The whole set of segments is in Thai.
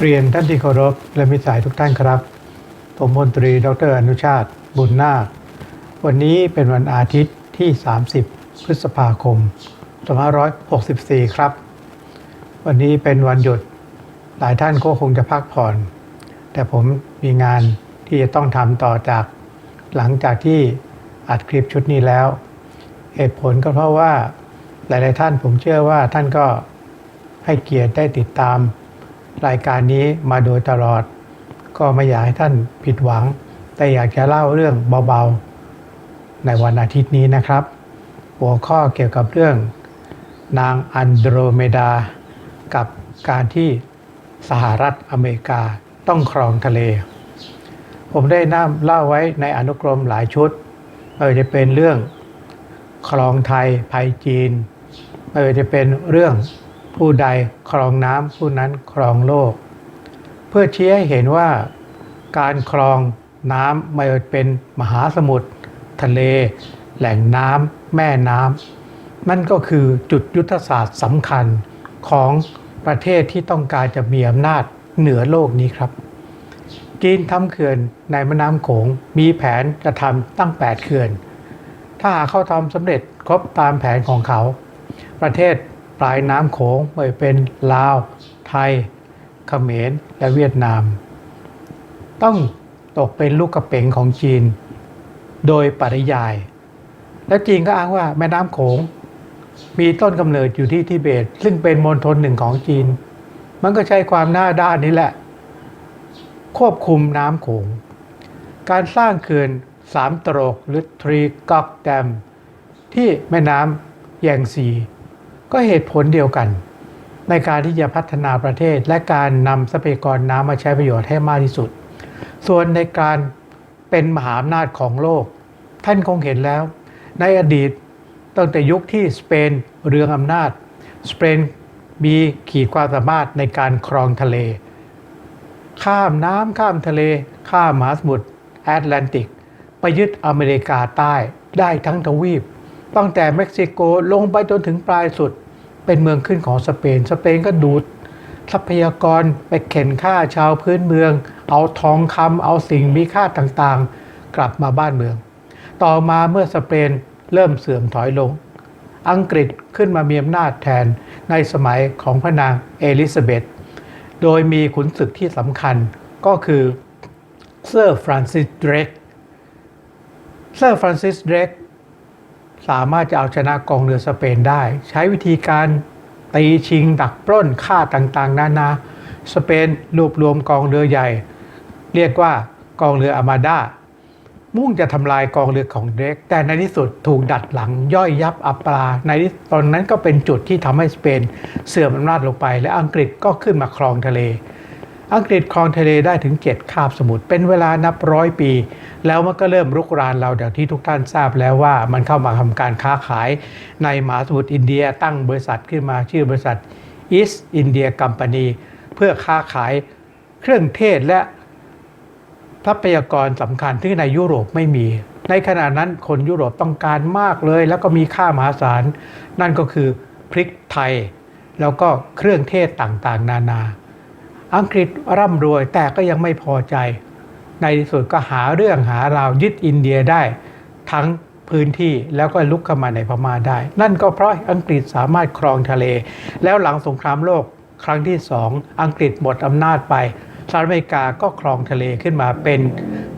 เรียนท่านที่เคารพและมิตรสายทุกท่านครับ ผมพลตรี ดรอนุชาติ บุญนาค วันนี้เป็นวันอาทิตย์ที่ 30 พฤษภาคม 2564 ครับ วันนี้เป็นวันหยุด หลายท่านก็คงจะพักผ่อน แต่ผมมีงานที่จะต้องทำต่อจาก หลังจากที่อัดคลิปชุดนี้แล้ว เหตุผลก็เพราะว่า หลาย ๆ ท่านผมเชื่อว่าท่านก็ให้เกียรติได้ติดตาม รายการนี้มาโดยตลอด ก็ไม่อยากให้ท่านผิดหวัง แต่อยากจะเล่าเรื่องเบา ๆ ในวันอาทิตย์นี้นะครับ หัวข้อเกี่ยวกับเรื่อง นางอันโดรเมดา กับการที่สหรัฐอเมริกาต้องครองทะเล ผมได้นำเล่าไว้ในอนุกรมหลายชุดไม่ว่าจะเป็นเรื่องครองไทยภัยจีน ไม่ว่าจะเป็นเรื่องผู้ใดครองน้ำผู้นั้นครองโลก เพื่อชี้ให้เห็นว่าการครองน้ำไม่ว่าเป็นมหาสมุทรทะเล แหล่งน้ำแม่น้ำนั่นก็คือจุดยุทธศาสตร์สำคัญของประเทศที่ต้องการจะมีอำนาจเหนือโลกนี้ครับ จีนทำเขื่อนในแม่น้ำโขงมีแผนจะทำตั้ง 8 เขื่อน ถ้าหากเขาทำสำเร็จครบตามแผนของเขา ประเทศปลายน้ำโขงไม่เป็นลาว ไทยเขมรและเวียดนาม ต้องตกเป็นลูกกระเป๋งของจีน โดยปริยาย และจีนก็อ้างว่าแม่น้ำโขง มีต้นกำเนิดอยู่ที่ทิเบต ซึ่งเป็นมณฑลหนึ่งของจีน มันก็ใช้ความหน้าด้านนี้แหละ ควบคุมน้ำโขง การสร้างเขื่อนสามตรกหรือทรีกอกแดมที่แม่น้ำแยงซี ก็เหตุผลเดียวกัน ในการที่จะพัฒนาประเทศและการนำทรัพยากรน้ำมาใช้ประโยชน์ให้มากที่สุด ส่วนในการเป็นมหาอำนาจของโลก ท่านคงเห็นแล้ว ในอดีตตั้งแต่ยุคที่สเปนเรืองอำนาจ สเปนมีขีดความสามารถในการครองทะเล ข้ามน้ำข้ามทะเล ข้ามมหาสมุทรแอตแลนติก ไปยึดอเมริกาใต้ได้ทั้งทวีป ตั้งแต่เม็กซิโกลงไปจนถึงปลายสุด เป็นเมืองขึ้นของสเปน สเปนก็ดูดทรัพยากรไปเข็นฆ่าชาวพื้นเมือง เอาทองคำเอาสิ่งมีค่าต่างๆ กลับมาบ้านเมือง ต่อมาเมื่อสเปนเริ่มเสื่อมถอยลง อังกฤษขึ้นมามีอำนาจแทนในสมัยของพระนางเอลิซาเบธโดยมีขุนศึกที่สำคัญก็คือเซอร์ฟรานซิสเดรกเซอร์ฟรานซิสเดรก สามารถจะเอาชนะกองเรือสเปนได้ ใช้วิธีการตีชิงดักปล้นฆ่าต่างๆ นานาสเปนรวบรวมกองเรือใหญ่ เรียกว่ากองเรืออามาดามุ่งจะทำลายกองเรือของเดรก แต่ในที่สุดถูกดัดหลังย่อยยับอับปราในตอนนั้นก็เป็นจุดที่ทำให้สเปนเสื่อมอำนาจลงไป และอังกฤษก็ขึ้นมาครองทะเล อังกฤษครองทะเลได้ถึง 7 คาบสมุทรเป็นเวลานับร้อยปี แล้วมันก็เริ่มรุกรานเราอย่างที่ทุกท่านทราบแล้วว่ามันเข้ามาทำการค้าขายในมหาสมุทรอินเดียตั้งบริษัทขึ้นมาชื่อบริษัท East India Company เพื่อค้าขายเครื่องเทศและทรัพยากรสำคัญที่ในยุโรปไม่มี ในขณะนั้นคนยุโรปต้องการมากเลย แล้วก็มีค่ามหาศาล นั่นก็คือพริกไทย แล้วก็เครื่องเทศต่างๆ นานา อังกฤษร่ำรวยแต่ก็ยังไม่พอใจ ในที่สุดก็หาเรื่องหาราวยึดอินเดียได้ ทั้งพื้นที่แล้วก็ลุกเข้ามาในพม่าได้ นั่นก็เพราะอังกฤษสามารถครองทะเล แล้วหลังสงครามโลกครั้งที่สองอังกฤษหมดอำนาจไปสหรัฐอเมริกาก็ครองทะเลขึ้นมาเป็น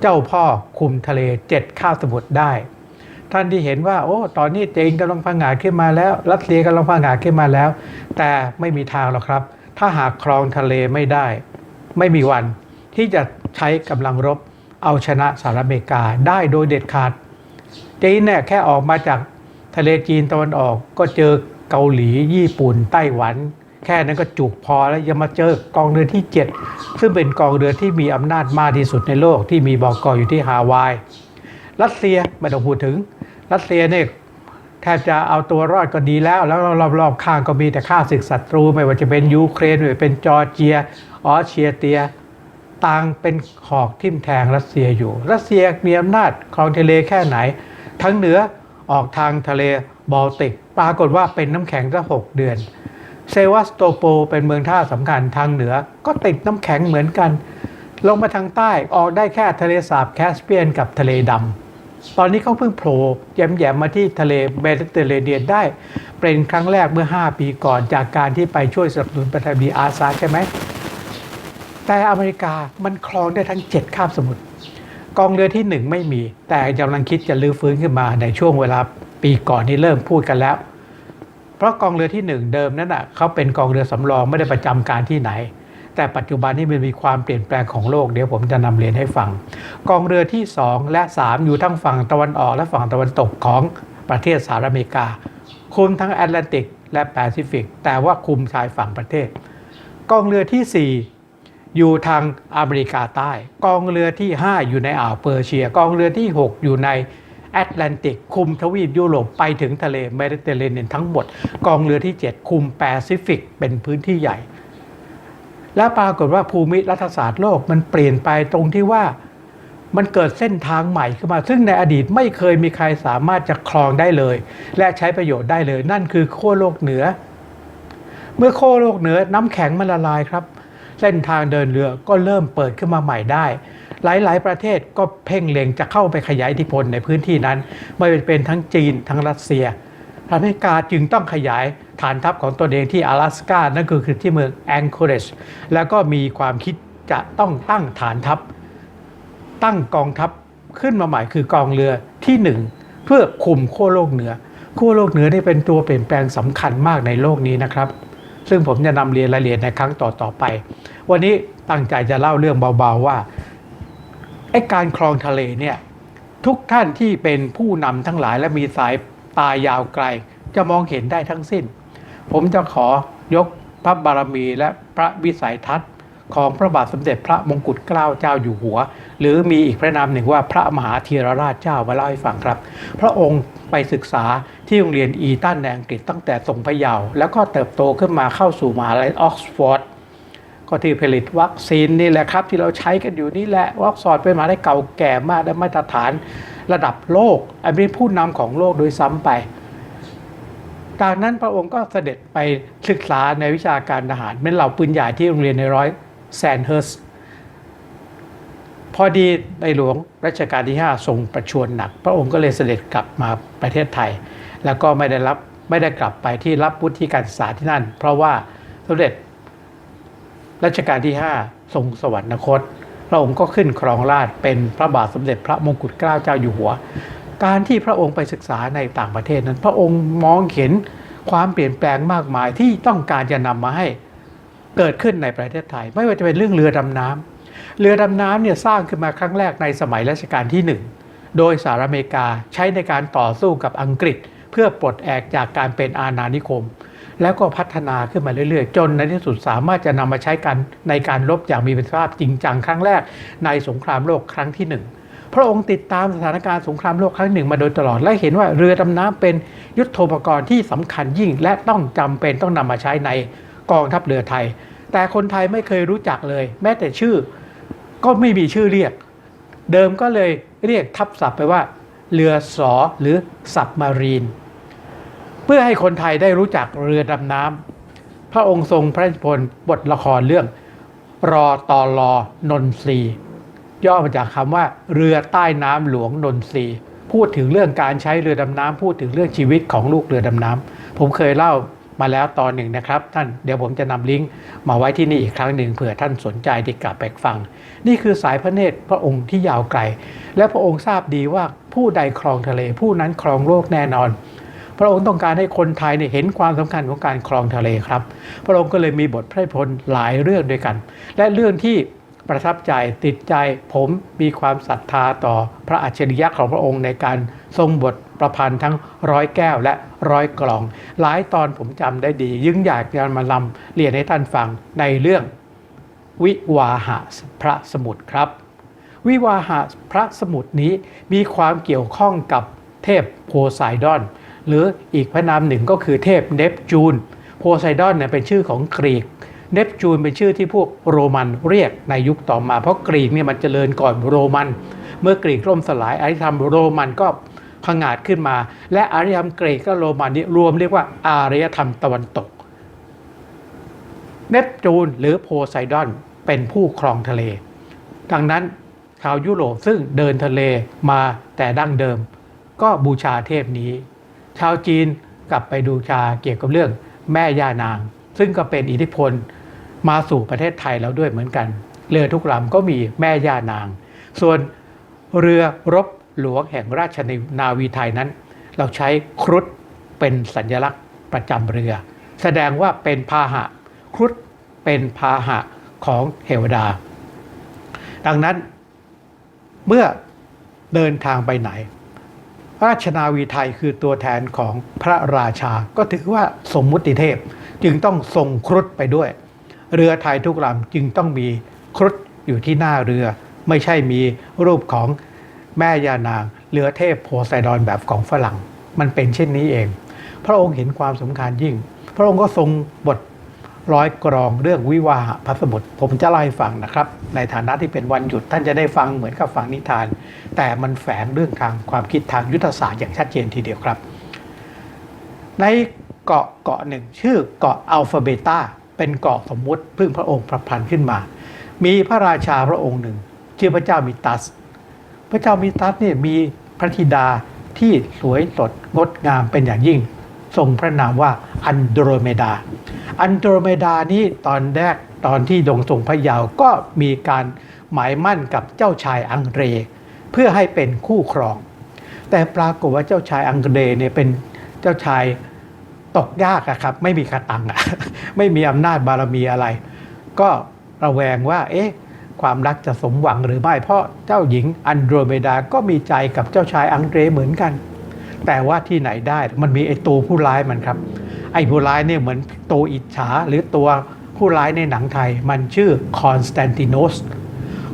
เจ้าพ่อคุมทะเลเจ็ดข้าวสมุทรได้ ท่านที่เห็นว่า โอ้ ตอนนี้จีนกำลังพังงาดขึ้นมาแล้ว รัสเซียกำลังพังงาดขึ้นมาแล้ว แต่ไม่มีทางหรอกครับ ถ้าหากครองทะเลไม่ได้ ไม่มีวันที่จะใช้กำลังรบเอาชนะสหรัฐอเมริกาได้โดยเด็ดขาดจีนเนี่ยแค่ออกมาจากทะเลจีนตะวันออกก็เจอเกาหลีญี่ปุ่น ไต้หวัน แค่นั้นก็จุกพอแล้วยังมาเจอกองเรือที่ 7 ซึ่งเป็นกองเรือที่มีอำนาจมากที่สุดในโลกที่มีบอกออยู่ที่ฮาวาย รัสเซียไม่ต้องพูดถึง รัสเซียเนี่ย แทบจะเอาตัวรอดก็ดีแล้ว แล้วรอบๆข้างก็มีแต่ข้าศึกศัตรู ไม่ว่าจะเป็นยูเครนหรือเป็นจอร์เจียออสเตรียเตียต่างเป็นหอกทิ่มแทงรัสเซียอยู่ รัสเซียมีอำนาจครองทะเลแค่ไหน ทั้งเหนือออกทางทะเลบอลติก ปรากฏว่าเป็นน้ำแข็งตั้งหกเดือน เซวัสโตโปเป็นเมืองท่าสำคัญทางเหนือ ก็ติดน้ำแข็งเหมือนกัน ลงมาทางใต้ออกได้แค่ทะเลสาบแคสเปียนกับทะเลดำ ตอนนี้เขาเพิ่งโผล่แย้มๆมาที่ทะเลเมดิเตอร์เรเนียนได้ เป็นครั้งแรกเมื่อ 5 ปีก่อนจากการที่ไปช่วยสนับสนุนประธานาธิบดีอาซาใช่ไหม แต่อเมริกามันครองได้ทั้ง7คาบสมุทรกองเรือที่ 1 ไม่มี แต่กำลังคิดจะลื้อฟื้นขึ้นมาในช่วงเวลาปีก่อนที่เริ่มพูดกันแล้ว เพราะกองเรือที่ 1 เดิมนั้นอะเขาเป็นกองเรือสำรองไม่ได้ประจำการที่ไหน แต่ปัจจุบันนี้มันมีความเปลี่ยนแปลงของโลกเดี๋ยวผมจะนำเรียนให้ฟัง กองเรือที่ 2 และ 3 อยู่ทั้งฝั่งตะวันออกและฝั่งตะวันตกของประเทศสหรัฐอเมริกา คุมทั้งแอตแลนติกและแปซิฟิก แต่ว่าคุมชายฝั่งประเทศ กองเรือที่ 4อยู่ทางอเมริกาใต้ กองเรือที่ 5 อยู่ในอ่าวเปอร์เซีย กองเรือที่ 6 อยู่ในแอตแลนติก คุมทวีปยุโรปไปถึงทะเลเมดิเตอร์เรเนียนทั้งหมด กองเรือที่ 7 คุมแปซิฟิกเป็นพื้นที่ใหญ่ และปรากฏว่าภูมิรัฐศาสตร์โลกมันเปลี่ยนไปตรงที่ว่ามันเกิดเส้นทางใหม่ขึ้นมา ซึ่งในอดีตไม่เคยมีใครสามารถจะครองได้เลย และใช้ประโยชน์ได้เลย นั่นคือขั้วโลกเหนือ เมื่อขั้วโลกเหนือน้ำแข็งมันละลายครับ เส้นทางเดินเรือก็เริ่มเปิดขึ้นมาใหม่ได้ หลาย ๆ ประเทศก็เพ่งเล็งจะเข้าไปขยายอิทธิพลในพื้นที่นั้น ไม่เป็นทั้งจีนทั้งรัสเซียอเมริกาจึงต้องขยาย ฐานทัพของตัวเองที่阿拉斯กานั่นก็คือที่เมืองแองโคเรจแล้วก็มีความคิดจะต้องตั้งฐานทัพ ตั้งกองทัพขึ้นมาใหม่คือกองเรือที่หนึ่งเพื่อคุมขั้วโลกเหนือขั้วโลกเหนือนี่เป็นตัวเปลี่ยนแปลงสำคัญมากในโลกนี้นะครับ ซึ่งผมจะนำเรียนรายละเอียดในครั้งต่อ ๆ ไป วันนี้ตั้งใจจะเล่าเรื่องเบา ๆ ว่าไอ้การครองทะเลเนี่ย ทุกท่านที่เป็นผู้นำทั้งหลายและมีสายตายาวไกล จะมองเห็นได้ทั้งสิ้น ผมจะขอยกพระบารมีและพระวิสัยทัศน์ ของพระบาทสมเด็จพระมงกุฎเกล้าเจ้าอยู่หัว หรือมีอีกพระนามหนึ่งว่าพระมหาธีรราชเจ้ามาเล่าให้ฟังครับ พระองค์ไปศึกษาที่โรงเรียนอีตันในอังกฤษตั้งแต่ทรงพระเยาว์แล้วก็เติบโตขึ้นมาเข้าสู่มหาลัยออกซฟอร์ดก็ที่ผลิตวัคซีนนี่แหละครับ ที่เราใช้กันอยู่นี่แหละวัคซอร์เป็นมหาลัยเก่าแก่มากและมาตรฐานระดับโลกอันเป็นผู้นำของโลกโดยซ้ำไป จากนั้นพระองค์ก็เสด็จไปศึกษาในวิชาการทหารเป็นเหล่าปืนใหญ่ที่โรงเรียนในร้อยแซนเฮิร์สพอดีในหลวงรัชกาลที่ 5 ทรงประชวรหนัก พระองค์ก็เลยเสด็จกลับมาประเทศไทย แล้วก็ไม่ได้รับไม่ได้กลับไปที่รับวุฒิการศึกษาที่นั่น เพราะว่าสมเด็จรัชกาลที่ 5 ทรงสวรรคต พระองค์ก็ขึ้นครองราชเป็นพระบาทสมเด็จพระมงกุฎเกล้าเจ้าอยู่หัว การที่พระองค์ไปศึกษาในต่างประเทศนั้น พระองค์มองเห็นความเปลี่ยนแปลงมากมายที่ต้องการจะนำมาให้เกิดขึ้นในประเทศไทย ไม่ว่าจะเป็นเรื่องเรือดำน้ำเรือดำน้ำเนี่ยสร้างขึ้นมาครั้งแรกในสมัยรัชกาลที่ 1 โดยสหรัฐอเมริกาใช้ในการต่อสู้กับอังกฤษ เพื่อปลดแอกจากการเป็นอาณานิคม แล้วก็พัฒนาขึ้นมาเรื่อยๆ จนในที่สุดสามารถจะนำมาใช้กันในการรบอย่างมีประสิทธิภาพจริงจังครั้งแรกในสงครามโลกครั้งที่หนึ่ง พระองค์ติดตามสถานการณ์สงครามโลกครั้งหนึ่งมาโดยตลอด และเห็นว่าเรือดำน้ำเป็นยุทโธปกรณ์ที่สำคัญยิ่ง และต้องจำเป็นต้องนำมาใช้ในกองทัพเรือไทย แต่คนไทยไม่เคยรู้จักเลย แม้แต่ชื่อก็ไม่มีชื่อเรียก เดิมก็เลยเรียกทับศัพท์ไปว่า เรือสอหรือสับมารีน เพื่อให้คนไทยได้รู้จักเรือดำน้ำพระองค์ทรงพระราชนิพนธ์บทละครเรื่องรอตอลอนนทรี ย่อมาจากคำว่า เรือใต้น้ำหลวงนนทรีพูดถึงเรื่องการใช้เรือดำน้ำพูดถึงเรื่องชีวิตของลูกเรือดำน้ำผมเคยเล่ามาแล้วตอนหนึ่งนะครับ ท่านเดี๋ยวผมจะนำลิงก์มาไว้ที่นี่อีกครั้งหนึ่งเผื่อท่านสนใจที่กลับไปฟัง นี่คือสายพระเนตรพระองค์ที่ยาวไกล และพระองค์ทราบดีว่าผู้ใดครองทะเล ผู้นั้นครองโลกแน่นอน พระองค์ต้องการให้คนไทยเนี่ยเห็นความสำคัญของการครองทะเลครับ พระองค์ก็เลยมีบทพระพนธ์หลายเรื่องด้วยกัน และเรื่องที่ ประทับใจติดใจผมมีความศรัทธาต่อพระอัจฉริยะของพระองค์ในการทรงบทประพันธ์ทั้งร้อยแก้วและร้อยกลอง หลายตอนผมจำได้ดี ยึงอยากจะมาลำเรียนให้ท่านฟังในเรื่อง วิวาหะพระสมุทรครับ วิวาหะพระสมุทรนี้มีความเกี่ยวข้องกับเทพโพไซดอน หรืออีกพระนามหนึ่งก็คือเทพเนปจูน โพไซดอนเนี่ยเป็นชื่อของกรีก เนปจูนเป็นชื่อที่พวกโรมันเรียกในยุคต่อมา เพราะกรีกเนี่ยมันเจริญก่อนโรมัน เมื่อกรีกล่มสลายอารยธรรมโรมันก็ผงาดขึ้นมา และอารยธรรมกรีกก็โรมันนี่รวมเรียกว่าอารยธรรมตะวันตก เนปจูนหรือโพไซดอนเป็นผู้ครองทะเล ดังนั้นชาวยุโรปซึ่งเดินทะเลมาแต่ดั้งเดิม ก็บูชาเทพนี้ ชาวจีนกลับไปดูชาเกี่ยวกับเรื่องแม่ย่านาง ซึ่งก็เป็นอิทธิพล มาสู่ประเทศไทยแล้วด้วยเหมือนกัน เรือทุกลำก็มีแม่ย่านาง ส่วนเรือรบหลวงแห่งราชนาวีไทยนั้น เราใช้ครุฑเป็นสัญลักษณ์ประจำเรือ แสดงว่าเป็นพาหะครุฑเป็นพาหะของเทวดา ดังนั้นเมื่อเดินทางไปไหน ราชนาวีไทยคือตัวแทนของพระราชา ก็ถือว่าสมมุติเทพจึงต้องทรงครุฑไปด้วย เรือไทยทุกลำจึงต้องมีครุฑอยู่ที่หน้าเรือ ไม่ใช่มีรูปของแม่ยานางเรือเทพโพไซดอนแบบของฝรั่ง มันเป็นเช่นนี้เอง พระองค์เห็นความสำคัญยิ่ง พระองค์ก็ทรงบทร้อยกรองเรื่องวิวาหพระสมุทรผมจะเล่าให้ฟังนะครับ ในฐานะที่เป็นวันหยุดท่านจะได้ฟังเหมือนกับฟังนิทาน แต่มันแฝงเรื่องทางความคิดทางยุทธศาสตร์อย่างชัดเจนทีเดียวครับ ในเกาะเกาะหนึ่งชื่อเกาะอัลฟาเบตา เป็นเกาะสมมุติพึ่งพระองค์ประพันธ์ขึ้นมา มีพระราชาพระองค์หนึ่ง ชื่อพระเจ้ามิตัส พระเจ้ามิตัสเนี่ยมีพระธิดาที่สวยสดงดงามเป็นอย่างยิ่ง ทรงพระนามว่าอันโดรเมดา อันโดรเมดานี้ตอนแรกตอนที่ดงทรงพระยาวก็มีการหมายมั่นกับเจ้าชายอังเร เพื่อให้เป็นคู่ครอง แต่ปรากฏว่าเจ้าชายอังเรเนี่ยเป็นเจ้าชาย ตกยากอะครับ ไม่มีคตังอะไม่มีอำนาจบารมีอะไร ก็ระแวงว่า เอ๊ะ ความรักจะสมหวังหรือไม่ เพราะเจ้าหญิงอันโดรเมดาก็มีใจกับเจ้าชายอังเดรเหมือนกัน แต่ว่าที่ไหนได้มันมีไอ้ตัวผู้ร้ายมันครับ ไอ้ผู้ร้ายเนี่ยเหมือนตัวอิจฉาหรือตัวผู้ร้ายในหนังไทย มันชื่อคอนสแตนติโนส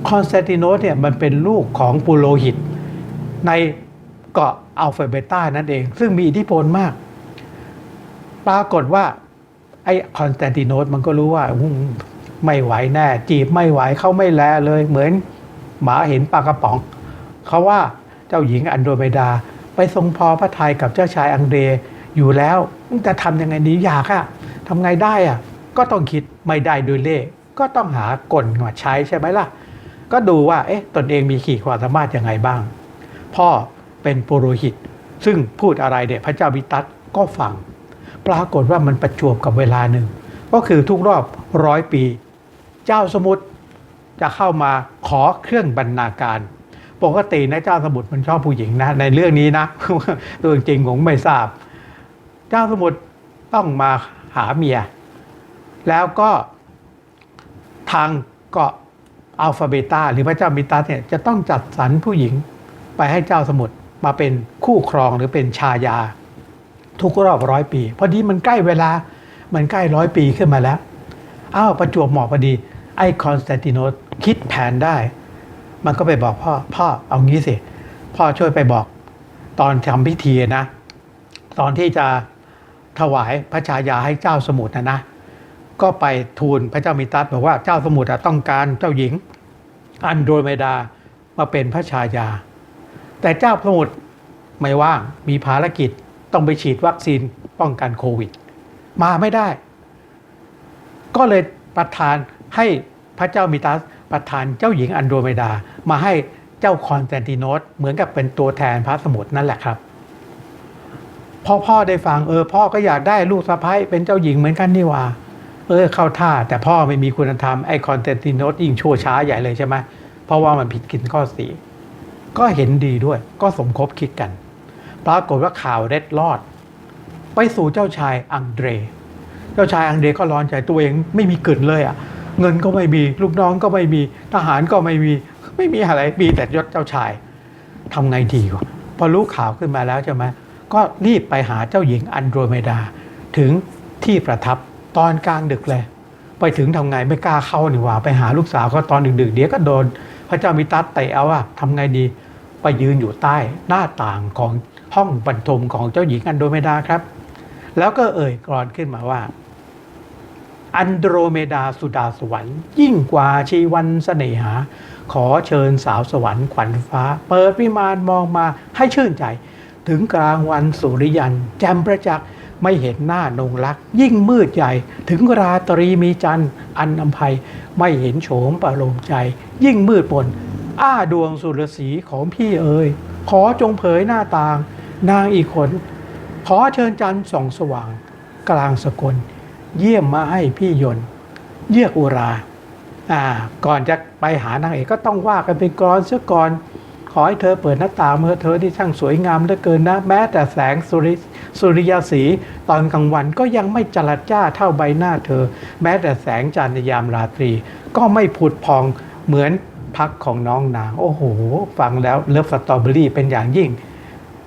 คอนสแตนติโนสเนี่ยมันเป็นลูกของปุโรหิต ในเกาะอัลฟาเบตานั่นเอง ซึ่งมีอิทธิพลมาก ปรากฏว่า ไอ้คอนสแตนติโนสมันก็รู้ว่าไม่ไหวแน่ จีบไม่ไหวเขาไม่แลเลยเหมือนหมาเห็นปลากระป๋อง เขาว่าเจ้าหญิงอันโดเมดา ไปทรงพอพระทัยกับเจ้าชายอังเดรอยู่แล้วจะทำยังไงดีอยากอะทำไงได้อะก็ต้องคิดไม่ได้โดยเล่ก็ต้องหากลมาใช้ใช่ไหมล่ะ ก็ดูว่าเอ๊ะตนเองมีขีดความสามารถยังไงบ้าง พ่อเป็นปุโรหิต ซึ่งพูดอะไรเด็พระเจ้าวิตัสก็ฟัง ปรากฏว่ามันประจวบกับเวลาหนึ่ง ก็คือทุกรอบร้อยปี เจ้าสมุทรจะเข้ามาขอเครื่องบรรณาการ ปกตินะเจ้าสมุทรมันชอบผู้หญิงนะ ในเรื่องนี้นะตัวจริงผมไม่ทราบ เจ้าสมุทรต้องมาหาเมีย แล้วก็ทางเกาะอัลฟาเบตาหรือพระเจ้ามิตัสเนี่ยจะต้องจัดสรรผู้หญิงไปให้เจ้าสมุทรมาเป็นคู่ครองหรือเป็นชายา ทุกรอบร้อยปี พอดีมันใกล้เวลามันใกล้ร้อยปีขึ้นมาแล้วอ้าวประจวบเหมาะพอดี ไอ้คอนสแตนติโนสคิดแผนได้ มันก็ไปบอกพ่อพ่อเอางี้สิ พ่อช่วยไปบอก ตอนทำพิธีนะ ตอนที่จะถวายพระชายาให้เจ้าสมุทรนะนะ ก็ไปทูลพระเจ้ามิตัสบอกว่าเจ้าสมุทรต้องการเจ้าหญิง อันโดรเมดามาเป็นพระชายา แต่เจ้าสมุทรไม่ว่างมีภารกิจ ต้องไปฉีดวัคซีนป้องกันโควิด มาไม่ได้ ก็เลยประทานให้พระเจ้ามิตัสประทานเจ้าหญิงอันโดเมดา มาให้เจ้าคอนสแตนติโนสเหมือนกับเป็นตัวแทนพระสมุทรนั่นแหละครับพอพ่อได้ฟังเออพ่อก็อยากได้ลูกสะใภ้เป็นเจ้าหญิงเหมือนกันนี่ว่า เออเข้าท่า แต่พ่อไม่มีคุณธรรมไอคอนเตนติโนสยิ่งชั่วช้าใหญ่เลยใช่ไหมเพราะว่ามันผิดกินข้อสีก็เห็นดีด้วย ก็สมคบคิดกัน ปรากฏว่าข่าวเร็ดรอด ไปสู่เจ้าชายอังเดร เจ้าชายอังเดรก็ร้อนใจตัวเองไม่มีเกินเลยอะ่ะ เงินก็ไม่มี ลูกน้องก็ไม่มี ทหารก็ไม่มี ไม่มีอะไรมีแต่ยศเจ้าชายทำไงดีวะพอรู้ข่าวขึ้นมาแล้วใช่ไหมก็รีบไปหาเจ้าหญิงอันโดรเมดา ถึงที่ประทับตอนกลางดึกเลย ไปถึงทำไงไม่กล้าเข้าหนี่หว่า ไปหาลูกสาวเขาตอนดึกๆเดี๋ยวก็โดน พระเจ้ามิตัสเตะเอาอะทำไงดีไปยืนอยู่ใต้หน้าต่างของ ห้องบรรทมของเจ้าหญิงอันโดเมดาครับ แล้วก็เอ่ยกรอนขึ้นมาว่า อันโดรเมดาสุดาสวรรค์ยิ่งกว่าชีวันเสน่หา ขอเชิญสาวสวรรค์ขวัญฟ้า เปิดวิมานมองมาให้ชื่นใจ ถึงกลางวันสุริยันแจ่มประจักษ์ไม่เห็นหน้านงรัก ยิ่งมืดใหญ่ ถึงราตรีมีจันทร์อันอำไพไม่เห็นโฉมประโลมใจ ยิ่งมืดมนอ้าดวงสุรสีของพี่เอ๋ยขอจงเผยหน้าต่าง นางอีกคน ขอเชิญจันทร์ส่องสว่าง กลางสกล เยี่ยมมาให้พี่ยนต์เยียกอุรา อ่า ก่อนจะไปหานางเอกก็ต้องว่ากันเป็นกรอนเสียก่อน ขอให้เธอเปิดหน้าต่างเมื่อเธอที่ช่างสวยงามเหลือเกินนะ แม้แต่แสงสุริสุริยสีตอนกลางวันก็ยังไม่จลัดจ้าเท่าใบหน้าเธอ แม้แต่แสงจันทร์ในยามราตรี ก็ไม่ผุดพองเหมือนพักของน้องนาง โอ้โห ฟังแล้วเลิฟสตรอเบอรี่เป็นอย่างยิ่ง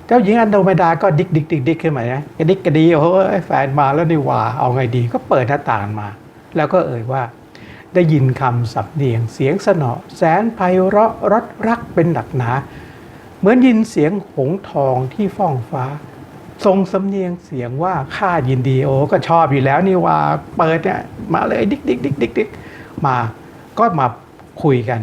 เจ้าหญิงอันโดเมดาก็ดิกดิกดิกดิกขึ้นมานะกระดิกกระดีโอ้แฟนมาแล้วนี่หว่าเอาไงดีก็เปิดหน้าต่างมา แล้วก็เอ่ยว่า ได้ยินคำสับเนียงเสียงสนอ แสนไพเราะรสรักเป็นหนักหนา เหมือนยินเสียงหงทองที่ฟ้องฟ้า ทรงสำเนียงเสียงว่าข้ายินดีโอ้ก็ชอบอยู่แล้วนี่ว่าเปิดเนี่ยมาเลยดิกดิกดิกดิกดิกมาก็มาคุยกัน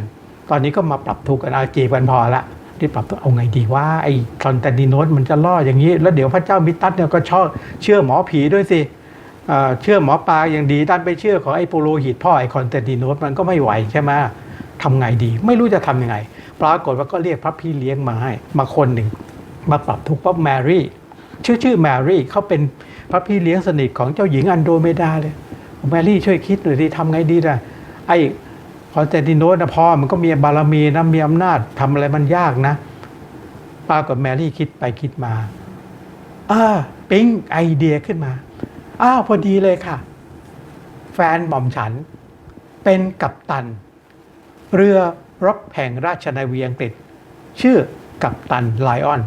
ตอนนี้ก็มาปรับทุกข์กันอาจีบกันพอละ ที่ปรับทุกข์เอาไงดีว่าไอ้คอนแตนติโนสมันจะล่ออย่างนี้ แล้วเดี๋ยวพระเจ้ามิตัสเนี่ยก็ชอบเชื่อหมอผีด้วยสิเชื่อหมอปลาอย่างดีดันไปเชื่อของไอ้โปโลหิตพ่อไอ้คอนเตนติโนสมันก็ไม่ไหวใช่ไหมทำไงดี ไม่รู้จะทำยังไง ปรากฏว่าก็เรียกพระพี่เลี้ยงมาให้ มาคนหนึ่งมาปรับทุกข์ว่าแมรี่ชื่อชื่อแมรี่เขาเป็นพระพี่เลี้ยงสนิทของเจ้าหญิงอันโดเมดาเลยแมรี่ช่วยคิดหน่อยดิทำไงดีนะไอ้ อนเตนติโนสนะพ่อมันก็มีบารมีนะมีอำนาจทำอะไรมันยากนะปรากฏแมรี่คิดไปคิดมาอ่าปิ๊งไอเดียขึ้นมา อ้าวพอดีเลยค่ะ แฟนหม่อมฉัน เป็นกัปตัน เรือรบแห่งราชนาวีอังกฤษ ชื่อกัปตันไลออน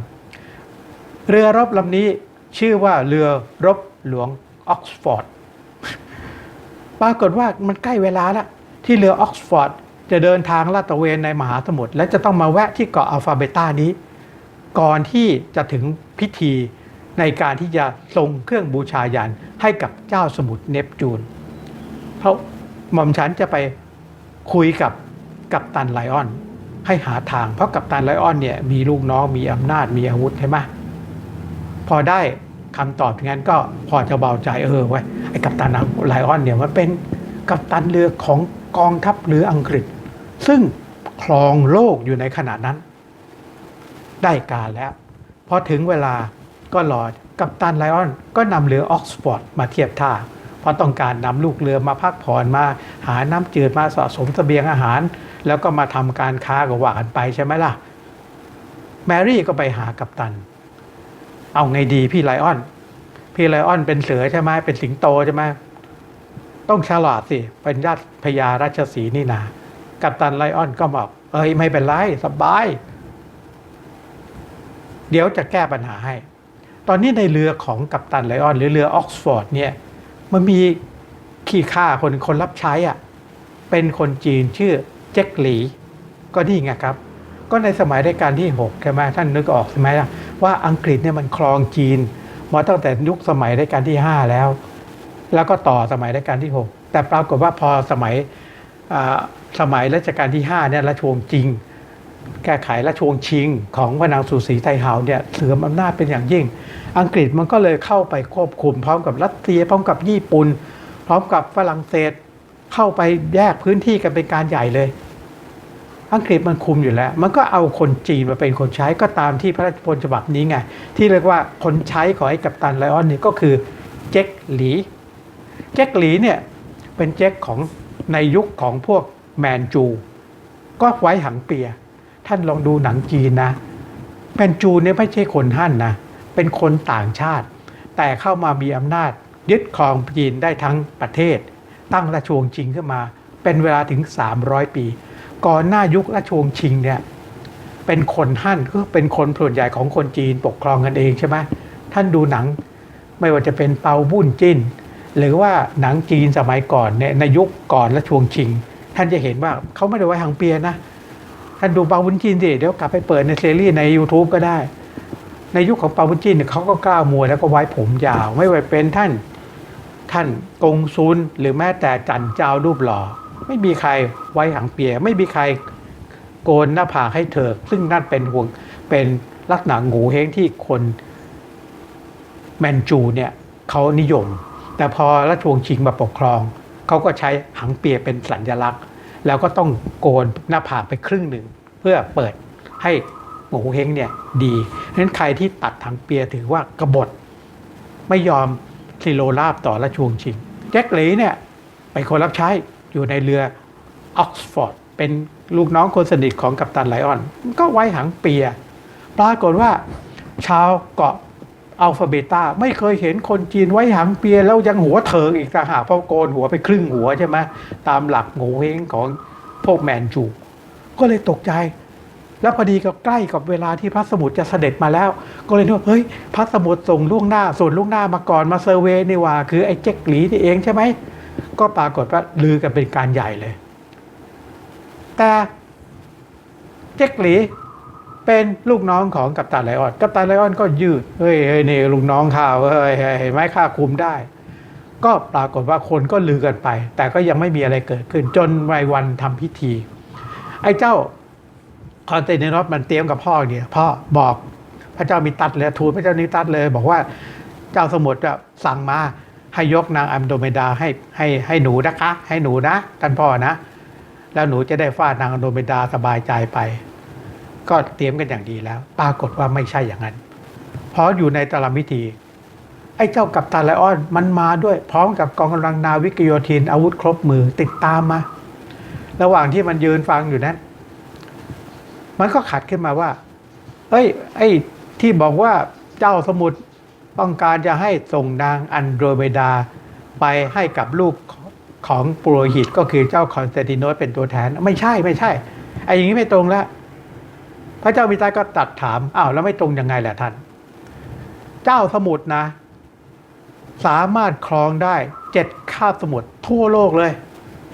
เรือรบลำนี้ชื่อว่าเรือรบหลวงออกซฟอร์ด ปรากฏว่ามันใกล้เวลาแล้ว ที่เรือออกซฟอร์ดจะเดินทางลาดตระเวนในมหาสมุทรและจะต้องมาแวะที่เกาะอัลฟาเบต้านี้ ก่อนที่จะถึงพิธีในการที่จะทรงเครื่องบูชายันให้กับเจ้าสมุทรเนปจูนเพราะหม่อมฉันจะไปคุยกับกัปตันไลออน ให้หาทาง เพราะกัปตันไลออนเนี่ยมีลูกน้องมีอำนาจมีอาวุธใช่ไหมพอได้คำตอบงั้นก็พอจะเบาใจเออไว้ไอ้กัปตันไลออนเนี่ยมันเป็นกัปตันเรือของ กองทัพเรืออังกฤษ ซึ่งครองโลกอยู่ในขณะนั้น ได้การแล้วพอถึงเวลาก็รอกัปตันไลออนก็นำเรือออกซฟอร์ดมาเทียบท่า เพราะต้องการนำลูกเรือมาพักผ่อนมา หาน้ำจืดมาสะสมเสบียงอาหาร แล้วก็มาทำการค้าก็ว่ากันไปใช่ไหมล่ะ แมรี่ก็ไปหากัปตัน เอาไงดีพี่ไลออน พี่ไลออนเป็นเสือใช่ไหมเป็นสิงโตใช่ไหม ต้องฉลาดสิ เป็นญาติพญาราชสีนี่นา กัปตันไลออนก็บอก เอ้ยไม่เป็นไร สบาย เดี๋ยวจะแก้ปัญหาให้ ตอนนี้ในเรือของกัปตันไลออน หรือเรือออกซฟอร์ดเนี่ย มันมีขี้ข้าคนคนรับใช้อะ เป็นคนจีนชื่อเจ็คหลี ก็นี่ไงครับ ก็ในสมัยรัชกาลที่6ใช่ไหมท่านนึกออกใช่ไหมล่ะว่าอังกฤษเนี่ยมันครองจีน มาตั้งแต่ยุคสมัยรัชกาลที่ 5 แล้ว แล้วก็ต่อสมัยรัชกาลที่ 6 แต่ปรากฏว่าพอสมัยสมัยรัชกาลที่5เนี่ยราชวงศ์จริง แก้ไขราชวงศ์ชิง ของพระนางสุสีไทเฮาเนี่ยเสื่อมอำนาจเป็นอย่างยิ่ง อังกฤษมันก็เลยเข้าไปควบคุม พร้อมกับรัสเซีย พร้อมกับญี่ปุ่น พร้อมกับฝรั่งเศสเข้าไปแยกพื้นที่กันเป็นการใหญ่เลย อังกฤษมันคุมอยู่แล้ว มันก็เอาคนจีนมาเป็นคนใช้ก็ตามที่พระราชพลฉบับนี้ไงที่เรียกว่าคนใช้ของไอ้กัปตันไลออนนี่ก็คือเจ็คหลี เจ็คหลีเนี่ยเป็นเจ็คของในยุคของพวกแมนจู ก็ไว้หังเปีย ท่านลองดูหนังจีนนะแมนจูเนี่ยไม่ใช่คนฮั่นนะเป็นคนต่างชาติ แต่เข้ามามีอำนาจยึดครองจีนได้ทั้งประเทศ ตั้งราชวงศ์ชิงขึ้นมา เป็นเวลาถึง 300 ปี ก่อนหน้ายุคราชวงศ์ชิงเนี่ยเป็นคนฮั่นก็เป็นคนส่วนใหญ่ของคนจีนปกครองกันเองใช่ไหมท่านดูหนัง ไม่ว่าจะเป็นเปาบุ้นจิ้น หรือว่าหนังจีนสมัยก่อนเนี่ยในยุคก่อนราชวงศ์ชิง ท่านจะเห็นว่าเขาไม่ได้ไว้หังเปียนะ ท่านดูปาบุญจินสิเดี๋ยวกลับไปเปิดในซีรีส์ใน YouTube ก็ได้ ในยุคของปาบุญจินเนี่ยเขาก็กล้ามวยแล้วก็ไว้ผมยาว ไม่ไว่าเป็นท่านท่านกงซุนหรือแม้แต่จันเจ้ารูปหล่อ ไม่มีใครไว้หางเปีย ไม่มีใครโกนหน้าผากให้เถิกซึ่งนั่นเป็นห่วงเป็นลักษณะโงูเฮงที่คนแมนจูเนี่ยเขานิยม แต่พอราชวงศ์ชิงมาปกครองเขาก็ใช้หังเปียเป็นสัญลักษณ์ แล้วก็ต้องโกนหน้าผากไปครึ่งหนึ่ง เพื่อเปิดให้โง่เฮงเนี่ยดีเพราะฉะนั้นใครที่ตัดหังเปียถือว่ากบฏไม่ยอมสิโลราบต่อราชวงศ์ชิงแจ็คหลีเนี่ยเป็นคนรับใช้อยู่ในเรือออกซฟอร์ดเป็นลูกน้องคนสนิทของกัปตันไลออน ก็ไว้หางเปีย ปรากฏว่าชาวเกาะ อัลฟาเบต้าไม่เคยเห็นคนจีนไว้หางเปียแล้วยังหัวเถิงอีกต่างหากเพราะโกนหัวไปครึ่งหัวใช่ไหมตามหลักโง่เฮงของพวกแมนจู ก็เลยตกใจ แล้วพอดีก็ใกล้กับเวลาที่พระสมุทรจะเสด็จมาแล้ว ก็เลยนึกว่าเฮ้ยพระสมุทรส่งล่วงหน้าส่วนล่วงหน้ามาก่อนมาเซอร์เวย์นี่ว่าคือไอ้เจ๊กหลีนี่เองใช่ไหมก็ปรากฏว่าลือกันเป็นการใหญ่เลย แต่เจ๊กหลี เป็นลูกน้องของกัปตันไลออน กัปตันไลออนก็ยืด เฮ้ยเฮ้ยนี่ลูกน้องข้าเฮ้ยเฮ้ยเห็นไหมข้าคุมได้ ก็ปรากฏว่าคนก็ลือกันไป แต่ก็ยังไม่มีอะไรเกิดขึ้น จนวัยวันทำพิธี ไอ้เจ้าคอนเตเนรอสมันเตรียมกับพ่อเนี่ยพ่อบอกพระเจ้ามีตัดเลยทูลพระเจ้านิตัดเลย บอกว่าเจ้าสมุทรจะสั่งมาให้ยกนางอัมโดเมดาให้ให้ให้หนูนะคะ ให้หนูนะท่านพ่อนะ แล้วหนูจะได้ฟาดนางอัมโดเมดาสบายใจไป ก็เตรียมกันอย่างดีแล้ว ปรากฏว่าไม่ใช่อย่างนั้น เพราะอยู่ในตารางพิธีไอ้เจ้ากัปตันไลออนมันมาด้วย พร้อมกับกองกำลังนาวิกโยธิน อาวุธครบมือติดตามมา ระหว่างที่มันยืนฟังอยู่นั้น มันก็ขัดขึ้นมาว่า เอ้ย ไอ้ที่บอกว่าเจ้าสมุทรต้องการจะให้ส่งนางอันโดรเมดาไปให้กับลูกของปุโรหิตก็คือเจ้าคอนสแตนติโนสเป็นตัวแทน ไม่ใช่ไม่ใช่ไอ้อย่างนี้ไม่ตรงแล้ว พระเจ้ามิตรก็ตัดถามอ้าวแล้วไม่ตรงยังไงแหละท่าน เจ้าสมุทรนะ สามารถครองได้เจ็ดคาบสมุทรทั่วโลกเลย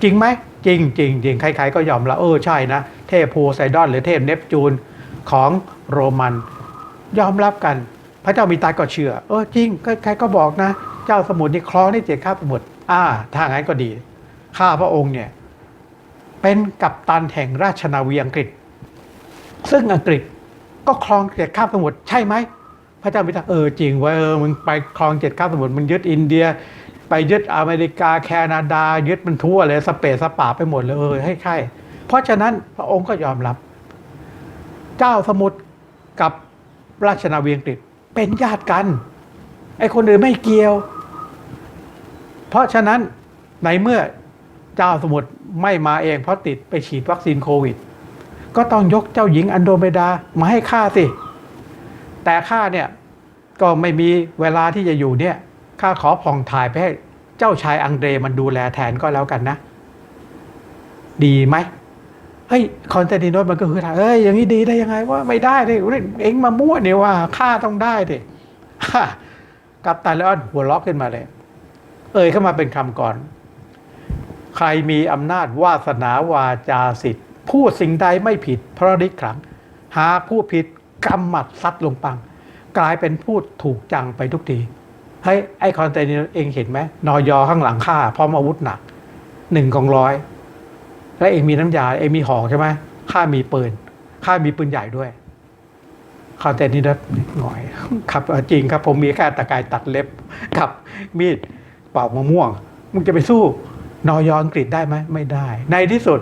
จริงไหมจริงจริงจริงใครๆก็ยอมละเออใช่นะ เทพโพไซดอนหรือเทพเนปจูนของโรมัน ยอมรับกัน พระเจ้ามีตาก็เชื่อ เออจริงใครๆก็บอกนะ เจ้าสมุทรนี่ครองได้เจ็ดคาบสมุทรอ่าถ้างั้นก็ดี ข้าพระองค์เนี่ยเป็นกัปตันแห่งราชนาวีอังกฤษ ซึ่งอังกฤษก็ครองเจ็ดคาบสมุทรใช่ไหมพระเจ้าพิทักษ์เออจริงว่าเออมึงไปครองเจ็ดคาบสมุทรมึงยึดอินเดีย ไปยึดอเมริกาแคนาดา ยึดมันทั่วเลยสเปซสปาไปหมดเลยเออให้ใช่เพราะฉะนั้นพระองค์ก็ยอมรับ เจ้าสมุทรกับราชนาวีอังกฤษเป็นญาติกันไอ้คนอื่นไม่เกี่ยว เพราะฉะนั้นในเมื่อเจ้าสมุทรไม่มาเองเพราะติดไปฉีดวัคซีนโควิด ก็ต้องยกเจ้าหญิงอันโดเมดามาให้ข้าสิ แต่ข้าเนี่ยก็ไม่มีเวลาที่จะอยู่เนี่ยข้าขอผ่องถ่ายไปให้เจ้าชายอังเดรมันดูแลแทนก็แล้วกันนะ ดีไหมเฮ้ยคอนเตนิโนสมันก็คือถามเอ้ยอย่างนี้ดีได้ยังไงว่าไม่ได้เลยเอ็งมามั่วเนี่ยว่าข้าต้องได้ดิกับตันแล้วหัวล็อกขึ้นมาเลย เอ่ยเข้ามาเป็นคำก่อน ใครมีอำนาจวาสนาวาจาสิทธิ พูดสิ่งใดไม่ผิดเพราะริขลัง หากผู้ผิดกำหมัดซัดลงปัง กลายเป็นพูดถูกจังไปทุกทีเฮ้ยไอคอนเทนเนอร์เองเห็นไหมนอยอข้างหลังข้าพร้อมอาวุธหนักหนึ่งกองร้อยแล้วเองมีน้ำยาเองมีหอกใช่ไหมข้ามีปืนข้ามีปืนใหญ่ด้วยคอนเทนเนอร์หน่อย ครับจริงครับ ผมมีแค่ตะกายตัดเล็บกับมีดเป่ามะม่วง มึงจะไปสู้นอยออังกฤษได้ไหมไม่ได้ ในที่สุด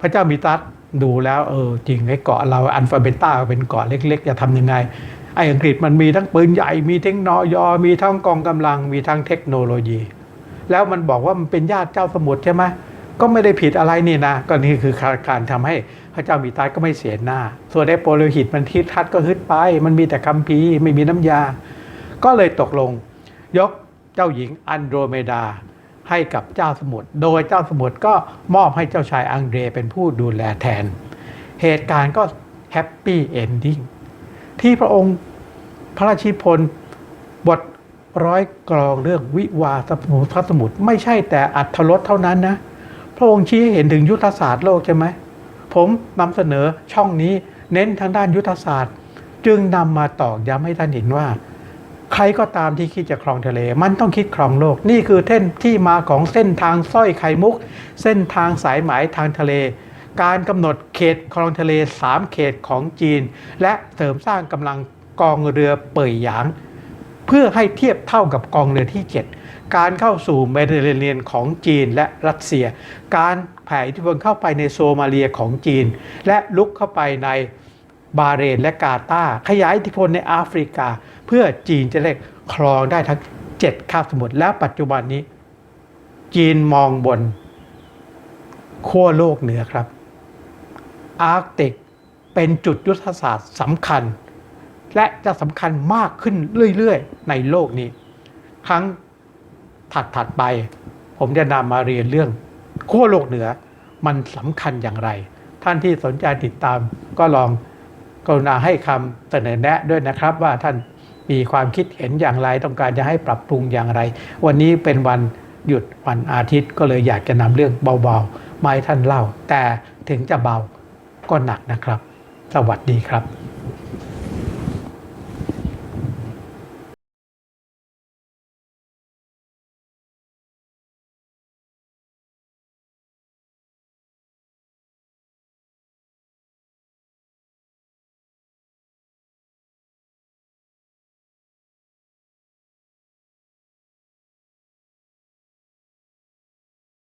พระเจ้ามีตัสดูแล้วเออจริงไอ้เกาะเราอันฟาเบต้าเป็นเกาะเล็ก ๆ จะทำยังไงไอ้อังกฤษมันมีทั้งปืนใหญ่มีทั้งนอยอมีทั้งกองกำลังมีทั้งเทคโนโลยี แล้วมันบอกว่ามันเป็นญาติเจ้าสมุทรใช่ไหมก็ไม่ได้ผิดอะไรนี่นะก็นี่คือการทำให้พระเจ้ามีตัสก็ไม่เสียหน้า ส่วนไอ้โปโลหิตมันทิทัดก็ฮึดไป มันมีแต่คัมภีร์ไม่มีน้ำยา ก็เลยตกลง ยกเจ้าหญิงอันโดรเมดา ให้กับเจ้าสมุทรโดยเจ้าสมุทรก็มอบให้เจ้าชายอังเดรเป็นผู้ดูแลแทน เหตุการณ์ก็แฮปปี้เอนดิ้งที่พระองค์พระราชิพลบทร้อยกรองเรื่องวิวาสมุทรพระสมุทรไม่ใช่แต่อัธรสเท่านั้นนะ พระองค์ชี้ให้เห็นถึงยุทธศาสตร์โลกใช่ไหม ผมนำเสนอช่องนี้เน้นทางด้านยุทธศาสตร์ จึงนำมาตอกย้ำให้ท่านเห็นว่า ใครก็ตามที่คิดจะครองทะเล มันต้องคิดครองโลก นี่คือเท่นที่มาของเส้นทางสร้อยไข่มุก เส้นทางสายไหมทางทะเล การกำหนดเขตครองทะเล 3 เขตของจีน และเสริมสร้างกำลังกองเรือเป่ยหยาง เพื่อให้เทียบเท่ากับกองเรือที่ 7 การเข้าสู่เมดิเตอร์เรเนียนของจีนและรัสเซีย การแผ่อิทธิพลเข้าไปในโซมาเลียของจีน และลุกเข้าไปใน บาเรนและกาตาขยายอิทธิพลในแอฟริกา เพื่อจีนจะได้ครองได้ทั้ง 7 คาบสมุทรแล้วปัจจุบันนี้ จีนมองบนขั้วโลกเหนือครับอาร์กติกเป็นจุดยุทธศาสตร์สำคัญ และจะสำคัญมากขึ้นเรื่อยๆ ในโลกนี้ ครั้งถัดๆไป ผมจะนำมาเรียนเรื่องขั้วโลกเหนือมันสำคัญอย่างไร ท่านที่สนใจติดตามก็ลอง กรุณาให้คำเสนอแนะด้วยนะครับว่าท่านมีความคิดเห็นอย่างไรต้องการจะให้ปรับปรุงอย่างไร วันนี้เป็นวันหยุดวันอาทิตย์ก็เลยอยากจะนำเรื่องเบาๆมาให้ท่านเล่า แต่ถึงจะเบาก็หนักนะครับ สวัสดีครับ